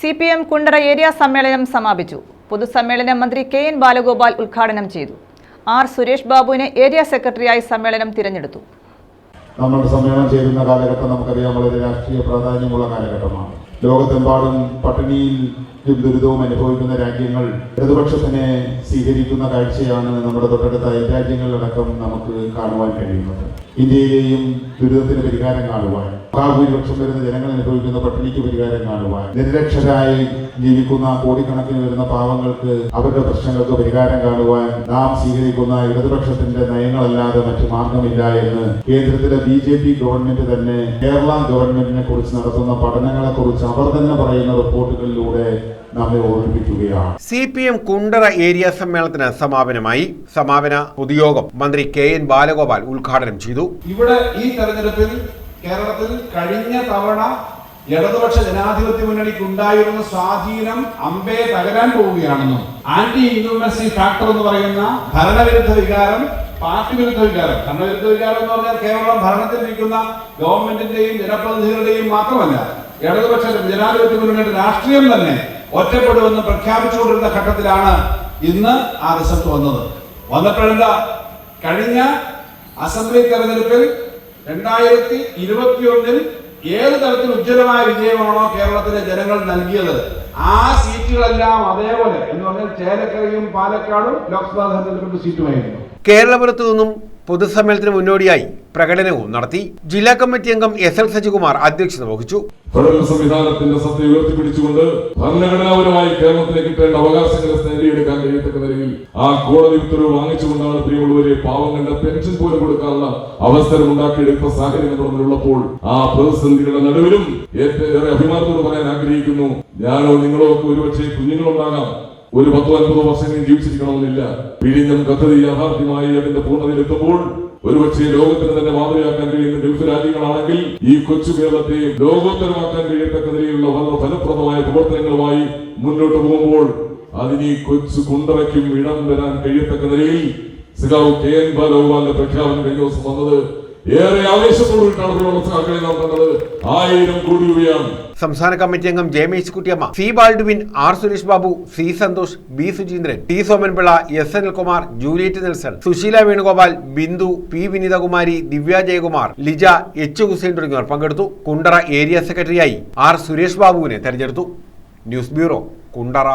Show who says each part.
Speaker 1: C P M Kundara area സമ്മേളനം സമാപിച്ചു. പൊതുസമ്മേളനം മന്ത്രി കെ എൻ ബാലഗോപാൽ ഉദ്ഘാടനം ചെയ്തു. ആർ സുരേഷ് ബാബുവിനെ ഏരിയ സെക്രട്ടറിയായി സമ്മേളനം തിരഞ്ഞെടുത്തു.
Speaker 2: നമ്മൾ സമ്മേളനം ചേരുന്ന കാലഘട്ടം നമുക്കറിയാം വളരെ രാഷ്ട്രീയ പ്രാധാന്യമുള്ള കാലഘട്ടമാണ്. ലോകത്തെമ്പാടും പട്ടിണിയിൽ ദുരിതവും അനുഭവിക്കുന്ന രാജ്യങ്ങൾ ഇടതുപക്ഷത്തിനെ സ്വീകരിക്കുന്ന കാഴ്ചയാണ് നമ്മുടെ തൊട്ടടുത്ത അയൽരാജ്യങ്ങളിലടക്കം നമുക്ക് കാണുവാൻ കഴിയുന്നത്. ഇന്ത്യയിലെയും ദുരിതത്തിന് പരിഹാരം കാണുവാൻ മഹാഭൂരിപക്ഷം വരുന്ന ജനങ്ങൾ അനുഭവിക്കുന്ന പട്ടിണിക്ക് പരിഹാരം കാണുവാൻ നിരക്ഷരായി ജീവിക്കുന്ന കോടിക്കണക്കിന് വരുന്ന പാവങ്ങൾക്ക് അവരുടെ പ്രശ്നങ്ങൾക്ക് പരിഹാരം കാണുവാൻ നാം സ്വീകരിക്കുന്ന ഇടതുപക്ഷത്തിന്റെ നയങ്ങളല്ലാതെ മറ്റു മാർഗമില്ല എന്ന് കേന്ദ്രത്തിലെ ബി ജെ പി ഗവൺമെന്റ് തന്നെ കേരള ഗവൺമെന്റിനെ കുറിച്ച് നടത്തുന്ന പഠനങ്ങളെ കുറിച്ച് അവർ തന്നെ പറയുന്ന റിപ്പോർട്ടുകളിലൂടെ നമ്മെ ഓർമ്മിപ്പിക്കുകയാണ്.
Speaker 3: C P M Kundara area സമ്മേളനത്തിന് സമാപനമായി സമാപന പൊതുയോഗം മന്ത്രി കെ എൻ ബാലഗോപാൽ ഉദ്ഘാടനം ചെയ്തു.
Speaker 4: ഇവിടെ ഈ തെരഞ്ഞെടുപ്പിൽ കേരളത്തിൽ കഴിഞ്ഞ തവണ ഇടതുപക്ഷ ജനാധിപത്യ മുന്നണിക്ക് ഉണ്ടായിരുന്ന സ്വാധീനം അമ്പേ തകരാൻ പോവുകയാണെന്നും ആന്റി ഇൻകംബൻസി ഫാക്ടർ എന്ന് പറയുന്ന ഭരണവിരുദ്ധ വികാരം പാർട്ടി വിരുദ്ധ വികാരം. ഭരണവിരുദ്ധ വികാരം എന്ന് പറഞ്ഞാൽ കേവലം ഭരണത്തിലിരിക്കുന്ന ഗവൺമെന്റിന്റെയും ജനപ്രതിനിധികളുടെയും മാത്രമല്ല ഇടതുപക്ഷ ജനാധിപത്യ മുന്നണിയുടെ രാഷ്ട്രീയം തന്നെ ഒറ്റപ്പെടുമെന്ന് പ്രഖ്യാപിച്ചുകൊണ്ടിരുന്ന ഘട്ടത്തിലാണ് ഇന്ന് ആ റിസൾട്ട് വന്നത്. വന്നപ്പോഴെന്താ? കഴിഞ്ഞ അസംബ്ലി തെരഞ്ഞെടുപ്പിൽ രണ്ടായിരത്തി ഇരുപത്തിയൊന്നിൽ ഏത് തരത്തിൽ ഉജ്ജ്വലമായ വിജയമാണോ കേരളത്തിലെ ജനങ്ങൾ നൽകിയത്? ആ സീറ്റുകളെല്ലാം അതേപോലെ എന്ന് പറഞ്ഞാൽ ചേലക്കരയും പാലക്കാടും ലോക്സഭാ തെരഞ്ഞെടുപ്പിന്റെ സീറ്റുമായിരുന്നു.
Speaker 3: കേരളപുരത്തു നിന്നും പൊതുസമ്മേളനത്തിന് മുന്നോടിയായി പ്രകടനവും നടത്തി. ജില്ലാ കമ്മിറ്റി അംഗം എസ് എൽ സജികുമാർ അധ്യക്ഷത വഹിച്ചു.
Speaker 5: ഫെഡറൽ സംവിധാനത്തിന്റെ സത്യ ഉയർത്തിപ്പിടിച്ചുകൊണ്ട് ഭരണഘടനാപരമായി കേരളത്തിന് കിട്ടേണ്ട അവകാശങ്ങളെ നേടിയെടുക്കാൻ കഴിയത്തക്ക നിലയിൽ ആ കോടതി ഉത്തരവ് വാങ്ങിച്ചുകൊണ്ടാണ് പ്രിയമുള്ളവരെ പാവങ്ങളുടെ പെൻഷൻ പോലും കൊടുക്കാനുള്ള അവസരം ഉണ്ടാക്കിയെടുത്ത സാഹചര്യം നമ്മുടെ മുന്നിലുള്ളപ്പോൾ ആ പ്രതിസന്ധികളുടെ നടുവിലും ഏറ്റവും അഭിമാനത്തോട് പറയാൻ ആഗ്രഹിക്കുന്നു. ഞാനോ നിങ്ങളോ ഒക്കെ ഒരുപക്ഷെ കുഞ്ഞുങ്ങളുണ്ടാകാം. ഒരു പത്തോ അൻപതോ വർഷങ്ങളിൽ ജീവിച്ചിരിക്കണമെന്നില്ല. പിഴിഞ്ഞം കത്തതി യാഥാർത്ഥ്യമായി അതിന്റെ പൂർണതയിലെത്തുമ്പോൾ ഒരുപക്ഷെ ലോകത്തിന് തന്നെ മാതൃകയാക്കാൻ കഴിയുന്ന ഗൾഫ് രാജ്യങ്ങളാണെങ്കിൽ ഈ കൊച്ചു കേരളത്തെ ലോകോത്തരമാക്കാൻ കഴിയത്തക്ക നിലയിലുള്ള വളരെ ഫലപ്രദമായ പ്രവർത്തനങ്ങളുമായി മുന്നോട്ട് പോകുമ്പോൾ അതിന് ഈ കൊച്ചു കുണ്ടറയ്ക്കും ഇടം വരാൻ കഴിയത്തക്ക നിലയിൽ സിഗാവ് കെ എൻ ബാലഗോപാലിന്റെ പ്രഖ്യാപനം കഴിഞ്ഞ ദിവസം വന്നത് ഏറെ ആവേശത്തോടുകൂടിയിട്ടാണ് സഹാക്കളെ നാം കണ്ടത്. ആയിരം കോടി രൂപയാണ്
Speaker 3: സംസ്ഥാന കമ്മിറ്റി അംഗം J Mercykuttyamma C Baldwin R Suresh Babu C Santhosh B Suchindran T Somanpillai S Anilkumar Juliet Nelson Susheela Venugopal Bindu P Vineethakumari Divya Jayakumar Lija H Hussain തുടങ്ങിയവർ പങ്കെടുത്തു. കുണ്ടറ ഏരിയ സെക്രട്ടറിയായി ആർ സുരേഷ് ബാബുവിനെ തെരഞ്ഞെടുത്തു. News bureau Kundara.